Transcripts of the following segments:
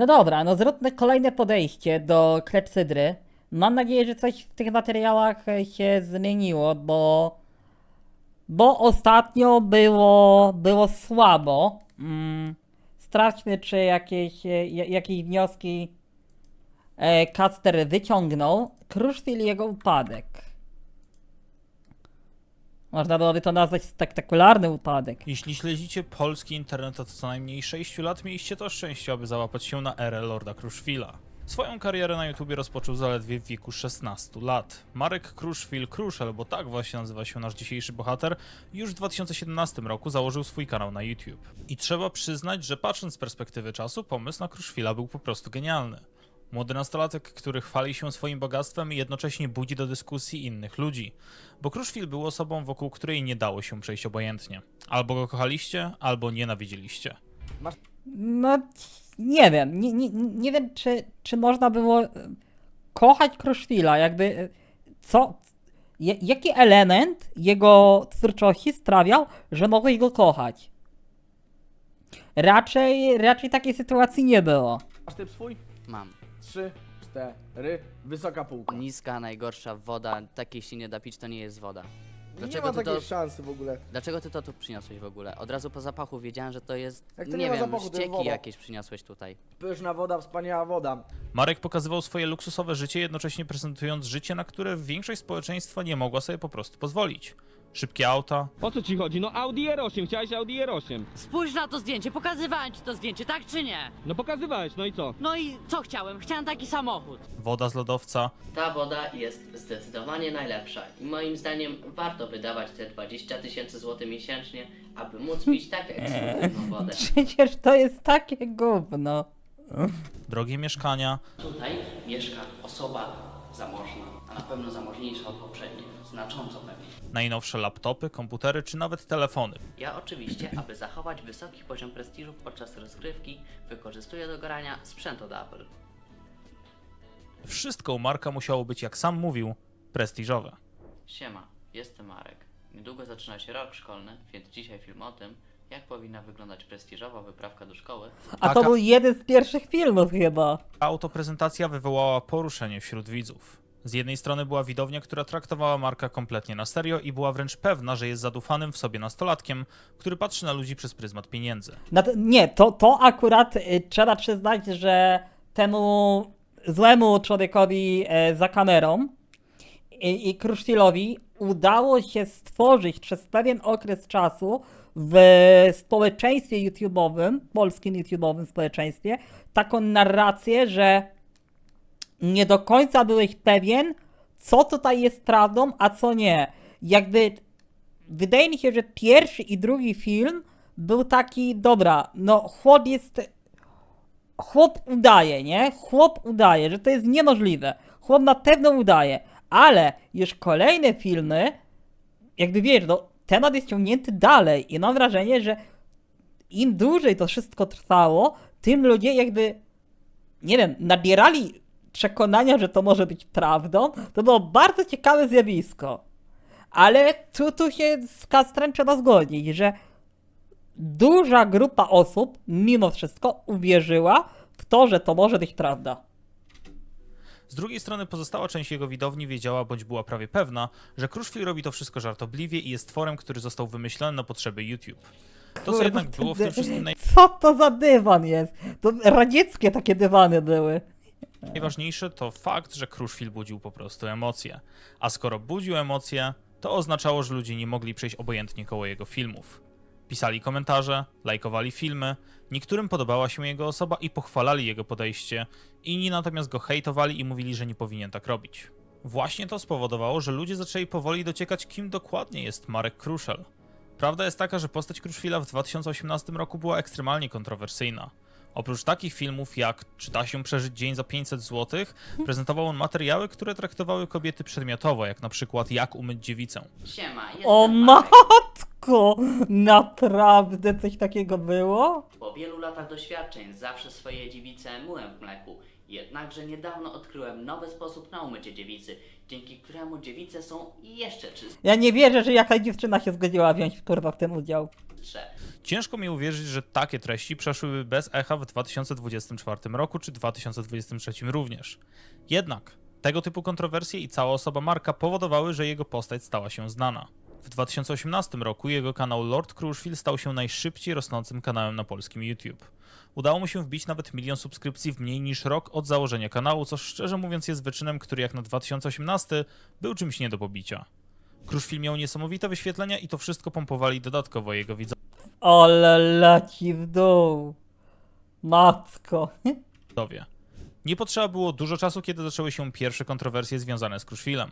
No dobra, no zróbmy kolejne podejście do klepsydry. Mam nadzieję, że coś w tych materiałach się zmieniło, bo. Bo ostatnio było, było słabo. Mm, czy jakieś, ja- jakieś wnioski e, Caster wyciągnął. Kruszwil jego upadek. Można byłoby to nazwać spektakularny upadek. Jeśli śledzicie polski internet od co najmniej 6 lat, mieliście to szczęście, aby załapać się na erę Lorda Kruszwila. Swoją karierę na YouTubie rozpoczął zaledwie w wieku 16 lat. Marek Kruszwil Kruszel, bo tak właśnie nazywa się nasz dzisiejszy bohater, już w 2017 roku założył swój kanał na YouTube. I trzeba przyznać, że patrząc z perspektywy czasu, pomysł na Kruszwila był po prostu genialny. Młody nastolatek, który chwali się swoim bogactwem i jednocześnie budzi do dyskusji innych ludzi. Bo Kruszwil był osobą, wokół której nie dało się przejść obojętnie. Albo go kochaliście, albo nienawidzieliście. No, nie wiem. Nie, nie, nie wiem, czy, czy można było e, kochać Kruszwila. Jakby, e, co, ja- jaki element jego twórczości sprawiał, że mogłeś go kochać? Raczej, raczej takiej sytuacji nie było. Masz typ swój? Mam. Trzy, cztery, wysoka półka. Niska, najgorsza woda, takiej się nie da pić, to nie jest woda. Nie Dlaczego ma ty takiej to- szansy w ogóle. Dlaczego ty to tu przyniosłeś w ogóle? Od razu po zapachu wiedziałem, że to jest, Jak to nie, nie ma wiem, zapachu, to jest ścieki woda. jakieś przyniosłeś tutaj. Pyszna woda, wspaniała woda. Marek pokazywał swoje luksusowe życie, jednocześnie prezentując życie, na które większość społeczeństwa nie mogła sobie po prostu pozwolić. Szybkie auta, O co ci chodzi? No Audi R8, chciałeś Audi R8. Spójrz na to zdjęcie, pokazywałem ci to zdjęcie, tak czy nie? No pokazywałeś, no i co? No i co chciałem? Chciałem taki samochód. woda z lodowca, Ta woda jest zdecydowanie najlepsza i moim zdaniem warto wydawać te 20 tysięcy złotych miesięcznie, aby móc pić tak ekskluzywną wodę. Przecież to jest takie gówno. drogie mieszkania, Tutaj mieszka osoba zamożna, a na pewno zamożniejsza od poprzedniej, znacząco pewnie. najnowsze laptopy, komputery czy nawet telefony. Ja oczywiście, aby zachować wysoki poziom prestiżu podczas rozgrywki, wykorzystuję do grania sprzęt od Apple. Wszystko u Marka musiało być, jak sam mówił, prestiżowe. Siema, jestem Marek. Niedługo zaczyna się rok szkolny, więc dzisiaj film o tym, jak powinna wyglądać prestiżowa wyprawka do szkoły A to Taka- był jeden z pierwszych filmów chyba. Autoprezentacja wywołała poruszenie wśród widzów. Z jednej strony była widownia, która traktowała Marka kompletnie na serio i była wręcz pewna, że jest zadufanym w sobie nastolatkiem, który patrzy na ludzi przez pryzmat pieniędzy. Nat- nie, to, to akurat y, trzeba przyznać, że temu złemu człowiekowi e, za kamerą i, i Kruszwilowi udało się stworzyć przez pewien okres czasu w społeczeństwie YouTube'owym, polskim YouTube'owym społeczeństwie, taką narrację, że nie do końca byłeś pewien, co tutaj jest prawdą, a co nie. Jakby wydaje mi się, że pierwszy i drugi film był taki, dobra, no chłop jest, chłop udaje, nie? Chłop udaje, że to jest niemożliwe. Chłop na pewno udaje, ale już kolejne filmy, jakby wiesz, no temat jest ciągnięty dalej i mam wrażenie, że im dłużej to wszystko trwało, tym ludzie jakby, nie wiem, nabierali przekonania, że to może być prawdą. To było bardzo ciekawe zjawisko. Ale tu, tu się z Kastrem trzeba zgodzić, że duża grupa osób mimo wszystko uwierzyła w to, że to może być prawda. Z drugiej strony pozostała część jego widowni wiedziała bądź była prawie pewna, że Kruszwil robi to wszystko żartobliwie i jest tworem, który został wymyślony na potrzeby YouTube. To, co Kurwa, jednak było w tym wszystkim Co to za dywan jest? To radzieckie takie dywany były. najważniejsze, to fakt, że Kruszwil budził po prostu emocje. A skoro budził emocje, to oznaczało, że ludzie nie mogli przejść obojętnie koło jego filmów. Pisali komentarze, lajkowali filmy, niektórym podobała się jego osoba i pochwalali jego podejście, inni natomiast go hejtowali i mówili, że nie powinien tak robić. Właśnie to spowodowało, że ludzie zaczęli powoli dociekać, kim dokładnie jest Marek Kruszel. Prawda jest taka, że postać Kruszwila w 2018 roku była ekstremalnie kontrowersyjna. Oprócz takich filmów jak Czy da się przeżyć dzień za 500 zł, prezentował on materiały, które traktowały kobiety przedmiotowo, jak na przykład Jak umyć dziewicę. Siema, jestem O Marek. Matko! Naprawdę coś takiego było? Po wielu latach doświadczeń zawsze swoje dziewice myłem w mleku. Jednakże niedawno odkryłem nowy sposób na umycie dziewicy, dzięki któremu dziewice są jeszcze czystsze. Ja nie wierzę, że jakaś dziewczyna się zgodziła wziąć kurwa w ten udział. futrze. Ciężko mi uwierzyć, że takie treści przeszłyby bez echa w 2024 roku czy 2023 również. Jednak tego typu kontrowersje i cała osoba Marka powodowały, że jego postać stała się znana. W 2018 roku jego kanał Lord Crushfield stał się najszybciej rosnącym kanałem na polskim YouTube. Udało mu się wbić nawet milion subskrypcji w mniej niż rok od założenia kanału, co szczerze mówiąc jest wyczynem, który jak na 2018 był czymś nie do pobicia. Crushfield miał niesamowite wyświetlenia i to wszystko pompowali dodatkowo jego widzowie. Ale leci w dół. Matko. Nie potrzeba było dużo czasu, kiedy zaczęły się pierwsze kontrowersje związane z Crushfieldem.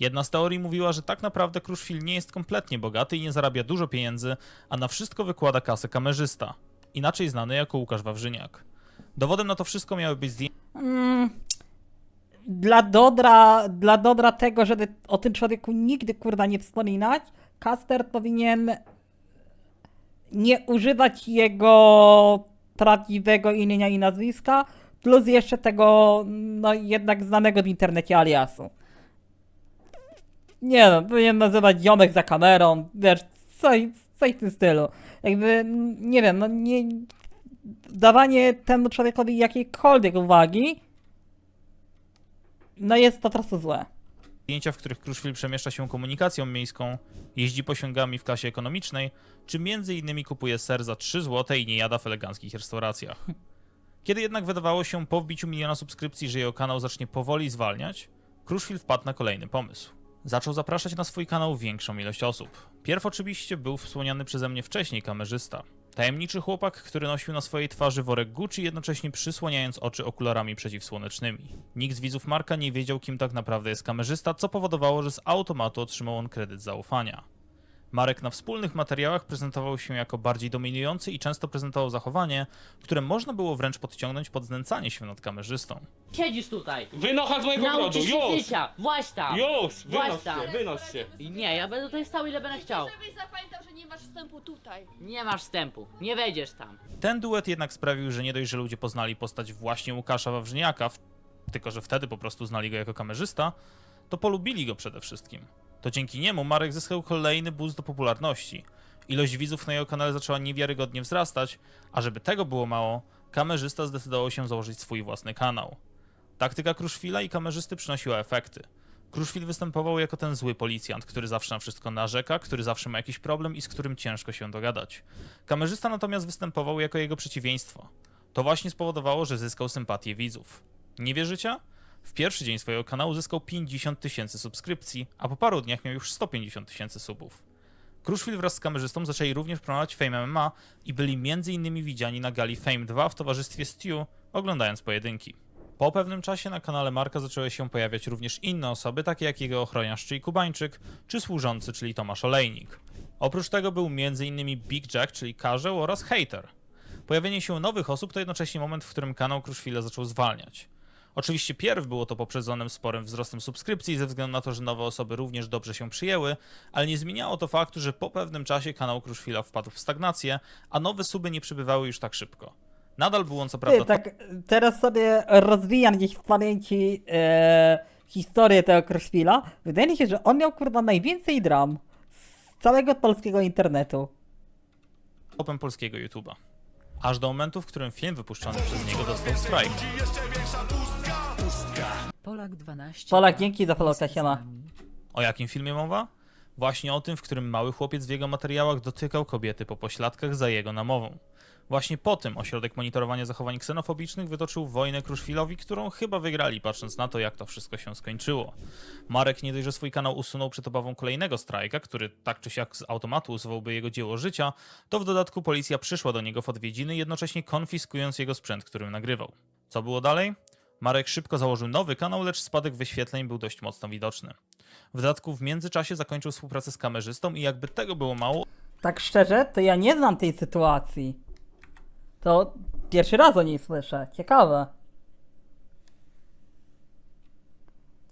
Jedna z teorii mówiła, że tak naprawdę Crushfield nie jest kompletnie bogaty i nie zarabia dużo pieniędzy, a na wszystko wykłada kasę kamerzysta, inaczej znany jako Łukasz Wawrzyniak. Dowodem na to wszystko miały być zdjęcia Mm, dla dobra, dla dobra tego, żeby o tym człowieku nigdy kurwa nie wspominać, Caster powinien nie używać jego prawdziwego imienia i nazwiska, plus jeszcze tego, no jednak znanego w internecie aliasu. Nie no, powinien nazywać ziomek za kamerą, wiesz, coś, coś w tym stylu. Jakby, nie wiem, no nie... Dawanie temu człowiekowi jakiejkolwiek uwagi no jest to prostu złe. zdjęcia, w których Crushfield przemieszcza się komunikacją miejską, jeździ pociągami w klasie ekonomicznej, czy między innymi kupuje ser za 3 zł i nie jada w eleganckich restauracjach. Kiedy jednak wydawało się po wbiciu miliona subskrypcji, że jego kanał zacznie powoli zwalniać, Crushfield wpadł na kolejny pomysł. Zaczął zapraszać na swój kanał większą ilość osób. Pierw oczywiście był wspomniany przeze mnie wcześniej kamerzysta. Tajemniczy chłopak, który nosił na swojej twarzy worek Gucci, jednocześnie przysłaniając oczy okularami przeciwsłonecznymi. Nikt z widzów Marka nie wiedział, kim tak naprawdę jest kamerzysta, co powodowało, że z automatu otrzymał on kredyt zaufania. Marek na wspólnych materiałach prezentował się jako bardziej dominujący i często prezentował zachowanie, które można było wręcz podciągnąć pod znęcanie się nad kamerzystą. Siedzisz tutaj. Wynocha z mojego Nauczysz brodu, się już! życia. Właź tam. Już! Wynoś się, wynoś się. Nie, ja będę tutaj stał ile będę chciał. Żebyś zapamiętał, że nie masz wstępu tutaj. Nie masz wstępu. Nie wejdziesz tam. Ten duet jednak sprawił, że nie dość, że ludzie poznali postać właśnie Łukasza Wawrzyniaka, w- tylko że wtedy po prostu znali go jako kamerzysta, to polubili go przede wszystkim. To dzięki niemu Marek zyskał kolejny boost do popularności. Ilość widzów na jego kanale zaczęła niewiarygodnie wzrastać, a żeby tego było mało, kamerzysta zdecydował się założyć swój własny kanał. Taktyka Kruszwila i kamerzysty przynosiła efekty. Kruszwil występował jako ten zły policjant, który zawsze na wszystko narzeka, który zawsze ma jakiś problem i z którym ciężko się dogadać. Kamerzysta natomiast występował jako jego przeciwieństwo. To właśnie spowodowało, że zyskał sympatię widzów. Nie wierzycie? W pierwszy dzień swojego kanału zyskał 50 tysięcy subskrypcji, a po paru dniach miał już 150 tysięcy subów. Kruszwil wraz z kamerzystą zaczęli również promować Fame MMA i byli m.in. widziani na gali Fame 2 w towarzystwie Stu, oglądając pojedynki. Po pewnym czasie na kanale Marka zaczęły się pojawiać również inne osoby, takie jak jego ochroniarz, czyli Kubańczyk, czy służący, czyli Tomasz Olejnik. Oprócz tego był m.in. Big Jack, czyli Karzeł oraz Hater. Pojawienie się nowych osób to jednocześnie moment, w którym kanał Kruszwila zaczął zwalniać. Oczywiście pierw było to poprzedzonym sporym wzrostem subskrypcji ze względu na to, że nowe osoby również dobrze się przyjęły, ale nie zmieniało to faktu, że po pewnym czasie kanał Kruszwila wpadł w stagnację, a nowe suby nie przybywały już tak szybko. Nadal był on co prawda Ty, tak teraz sobie rozwijam gdzieś w pamięci e, historię tego Crossfila. Wydaje mi się, że on miał kurwa najwięcej dram z całego polskiego internetu. topem polskiego YouTube'a. Aż do momentu, w którym film wypuszczony przez niego dostał strike. Polak 12. Polak, dzięki za follow, siema. O jakim filmie mowa? Właśnie o tym, w którym mały chłopiec w jego materiałach dotykał kobiety po pośladkach za jego namową. Właśnie po tym ośrodek monitorowania zachowań ksenofobicznych wytoczył wojnę Kruszwilowi, którą chyba wygrali, patrząc na to, jak to wszystko się skończyło. Marek nie dość, że swój kanał usunął przed obawą kolejnego strajka, który tak czy siak z automatu usuwałby jego dzieło życia, to w dodatku policja przyszła do niego w odwiedziny, jednocześnie konfiskując jego sprzęt, którym nagrywał. Co było dalej? Marek szybko założył nowy kanał, lecz spadek wyświetleń był dość mocno widoczny. W dodatku w międzyczasie zakończył współpracę z kamerzystą i jakby tego było mało, Tak szczerze, to ja nie znam tej sytuacji. To pierwszy raz o niej słyszę. Ciekawe.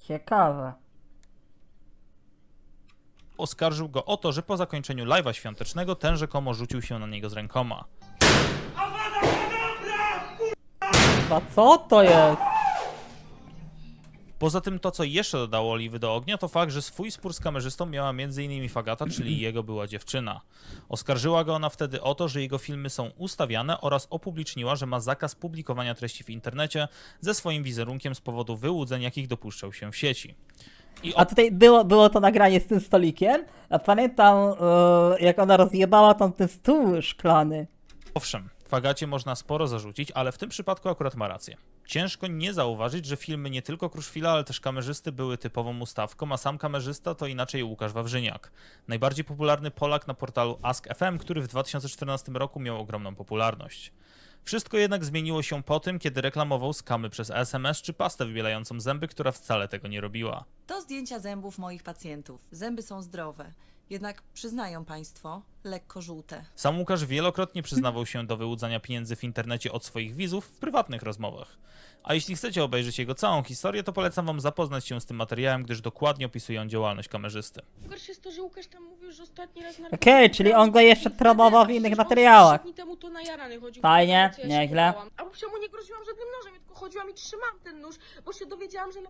Ciekawe. oskarżył go o to, że po zakończeniu live'a świątecznego ten rzekomo rzucił się na niego z rękoma. A co to jest? Poza tym to, co jeszcze dodało oliwy do ognia, to fakt, że swój spór z kamerzystą miała m.in. Fagata, czyli jego była dziewczyna. Oskarżyła go ona wtedy o to, że jego filmy są ustawiane oraz opubliczniła, że ma zakaz publikowania treści w internecie ze swoim wizerunkiem z powodu wyłudzeń, jakich dopuszczał się w sieci. I A tutaj było, było to nagranie z tym stolikiem, a pamiętam e, jak ona rozjebała tam ten stół szklany. Owszem, Fagacie można sporo zarzucić, ale w tym przypadku akurat ma rację. Ciężko nie zauważyć, że filmy nie tylko Kruszwila, ale też kamerzysty były typową ustawką, a sam kamerzysta to inaczej Łukasz Wawrzyniak. Najbardziej popularny Polak na portalu Ask.fm, który w 2014 roku miał ogromną popularność. Wszystko jednak zmieniło się po tym, kiedy reklamował skamy przez SMS czy pastę wybielającą zęby, która wcale tego nie robiła. To zdjęcia zębów moich pacjentów. Zęby są zdrowe. Jednak przyznają Państwo, lekko żółte. Sam Łukasz wielokrotnie przyznawał się do wyłudzania pieniędzy w internecie od swoich widzów w prywatnych rozmowach. A jeśli chcecie obejrzeć jego całą historię, to polecam wam zapoznać się z tym materiałem, gdyż dokładnie opisuje on działalność kamerzysty. Gorsze jest to, że Łukasz tam mówił, że ostatni raz Okej, czyli on go jeszcze promował w innych materiałach. Trzy dni temu to na jarany chodził. Fajnie, ja się nieźle. A przecież mu nie groziłam żadnym nożem, ja tylko chodziłam i trzymałam ten nóż, bo się dowiedziałam, że.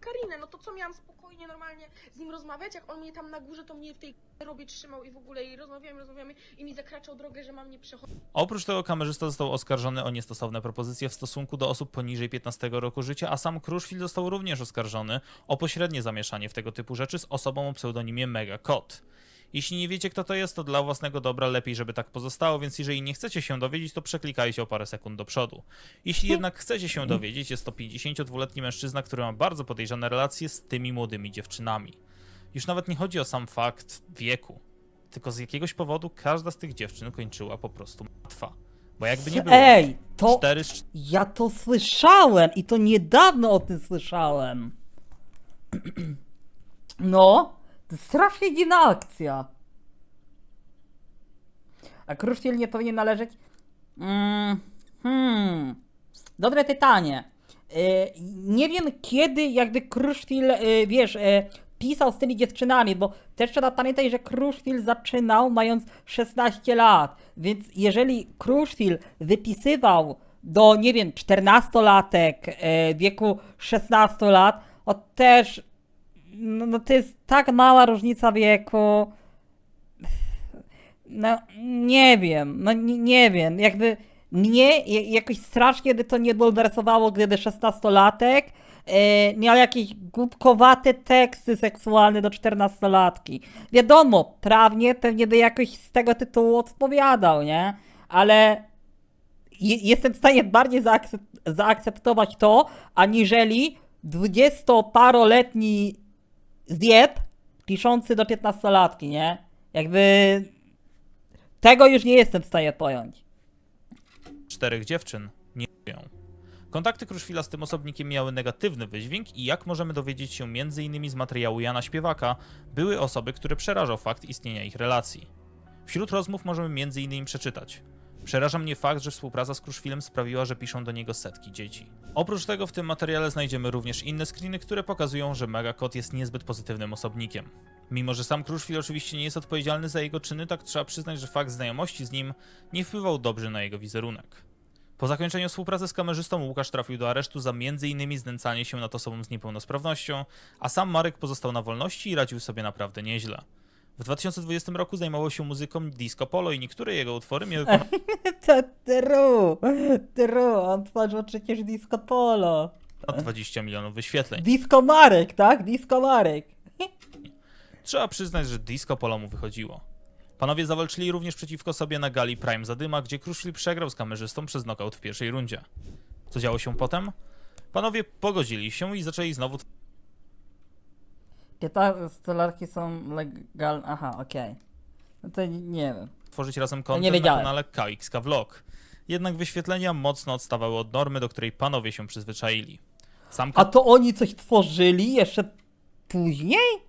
Karinę, no to co miałam spokojnie, normalnie z nim rozmawiać, jak on mnie tam na górze, to mnie w tej robię trzymał i w ogóle i rozmawiamy, rozmawiamy i mi zakraczał drogę, że mam nie przechodzić. Oprócz tego kamerzysta został oskarżony o niestosowne propozycje w stosunku do osób poniżej 15 roku życia, a sam Kruszwil został również oskarżony o pośrednie zamieszanie w tego typu rzeczy z osobą o pseudonimie Mega Kot. Jeśli nie wiecie kto to jest, to dla własnego dobra lepiej, żeby tak pozostało, więc jeżeli nie chcecie się dowiedzieć, to przeklikajcie o parę sekund do przodu. Jeśli jednak chcecie się dowiedzieć, jest to 52-letni mężczyzna, który ma bardzo podejrzane relacje z tymi młodymi dziewczynami. Już nawet nie chodzi o sam fakt wieku, tylko z jakiegoś powodu każda z tych dziewczyn kończyła po prostu martwa. Bo jakby nie było, Ej, to cztery ja to słyszałem i to niedawno o tym słyszałem. No, strasznie dziwna akcja. A Kruszwil nie powinien należeć? Mm, hmm, dobre pytanie. Y, nie wiem kiedy jakby Kruszwil, y, wiesz, y, pisał z tymi dziewczynami, bo też trzeba pamiętać, że Kruszwil zaczynał mając 16 lat, więc jeżeli Kruszwil wypisywał do, nie wiem, 14-latek y, wieku 16 lat, to też, no, no to jest tak mała różnica wieku, no, nie wiem, no nie, nie wiem, jakby mnie jakoś strasznie to nie bulwersowało, gdyby 16-latek e, miał jakieś głupkowate teksty seksualne do 14-latki. Wiadomo, prawnie pewnie by jakoś z tego tytułu odpowiadał, nie? Ale je, jestem w stanie bardziej zaakcep- zaakceptować to, aniżeli 20-paroletni zjeb piszący do 15-latki, nie? Jakby tego już nie jestem w stanie pojąć. czterech dziewczyn nie żyją. Kontakty Kruszwila z tym osobnikiem miały negatywny wydźwięk i jak możemy dowiedzieć się m.in. z materiału Jana Śpiewaka, były osoby, które przerażał fakt istnienia ich relacji. Wśród rozmów możemy m.in. przeczytać Przeraża mnie fakt, że współpraca z Kruszwilem sprawiła, że piszą do niego setki dzieci. Oprócz tego w tym materiale znajdziemy również inne screeny, które pokazują, że Megakot jest niezbyt pozytywnym osobnikiem. Mimo, że sam Kruszwil oczywiście nie jest odpowiedzialny za jego czyny, tak trzeba przyznać, że fakt znajomości z nim nie wpływał dobrze na jego wizerunek. Po zakończeniu współpracy z kamerzystą Łukasz trafił do aresztu za m.in. znęcanie się nad osobą z niepełnosprawnością, a sam Marek pozostał na wolności i radził sobie naprawdę nieźle. W 2020 roku zajmował się muzyką disco polo i niektóre jego utwory miały To true, true, on tworzył przecież disco polo. ponad 20 milionów wyświetleń. Disco Marek, tak? Disco Marek. Trzeba przyznać, że disco polo mu wychodziło. Panowie zawalczyli również przeciwko sobie na gali Prime Zadyma, gdzie Kruszwil przegrał z kamerzystą przez knockout w pierwszej rundzie. Co działo się potem? Panowie pogodzili się i zaczęli znowu 15-latki są legalne, aha, okej. No to nie wiem. tworzyć razem nie content na wiedziałem. kanale KXK Vlog. Jednak wyświetlenia mocno odstawały od normy, do której panowie się przyzwyczaili. Sam A to oni coś tworzyli jeszcze później?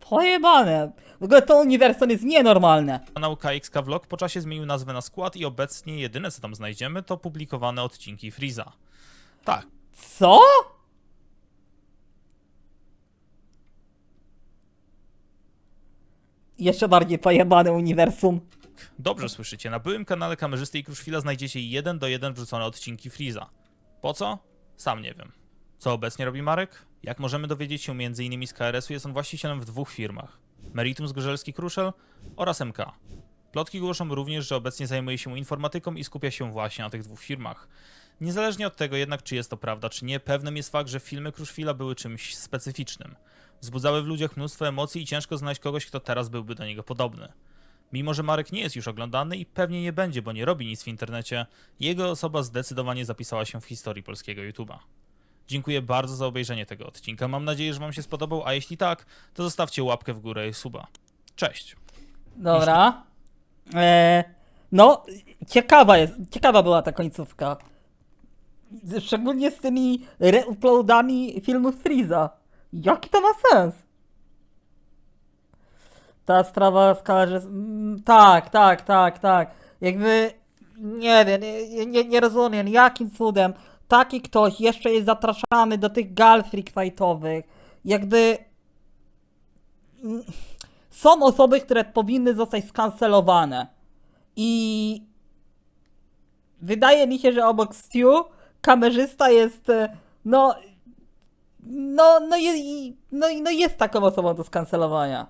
Pojebane. W ogóle to uniwersum jest nienormalne. kanał KXK Vlog po czasie zmienił nazwę na skład i obecnie jedyne co tam znajdziemy to publikowane odcinki Freeza. Tak, Co? Jeszcze bardziej pojebane uniwersum. Dobrze słyszycie, na byłym kanale kamerzysty i Kruszwila znajdziecie jeden do jeden wrzucone odcinki Freeza. Po co? Sam nie wiem. Co obecnie robi Marek? Jak możemy dowiedzieć się m.in. z KRS-u, jest on właścicielem w dwóch firmach. Meritum Zgorzelski Kruszel oraz MK. Plotki głoszą również, że obecnie zajmuje się informatyką i skupia się właśnie na tych dwóch firmach. Niezależnie od tego jednak, czy jest to prawda, czy nie, pewnym jest fakt, że filmy Kruszwila były czymś specyficznym. Wzbudzały w ludziach mnóstwo emocji i ciężko znaleźć kogoś, kto teraz byłby do niego podobny. Mimo, że Marek nie jest już oglądany i pewnie nie będzie, bo nie robi nic w internecie, jego osoba zdecydowanie zapisała się w historii polskiego YouTube'a. Dziękuję bardzo za obejrzenie tego odcinka. Mam nadzieję, że Wam się spodobał, a jeśli tak, to zostawcie łapkę w górę i suba. Cześć! Dobra. E, no, ciekawa jest, ciekawa była ta końcówka. Szczególnie z tymi reuploadami filmu Freeza. Jaki to ma sens? Ta sprawa mm, Tak, tak, tak, tak. Jakby... Nie wiem, nie, nie, nie rozumiem, jakim cudem taki ktoś jeszcze jest zapraszany do tych gal fightowych. Jakby... Mm, są osoby, które powinny zostać skancelowane. I wydaje mi się, że obok Stu kamerzysta jest e, no no no, je, no, no jest taką osobą do skancelowania.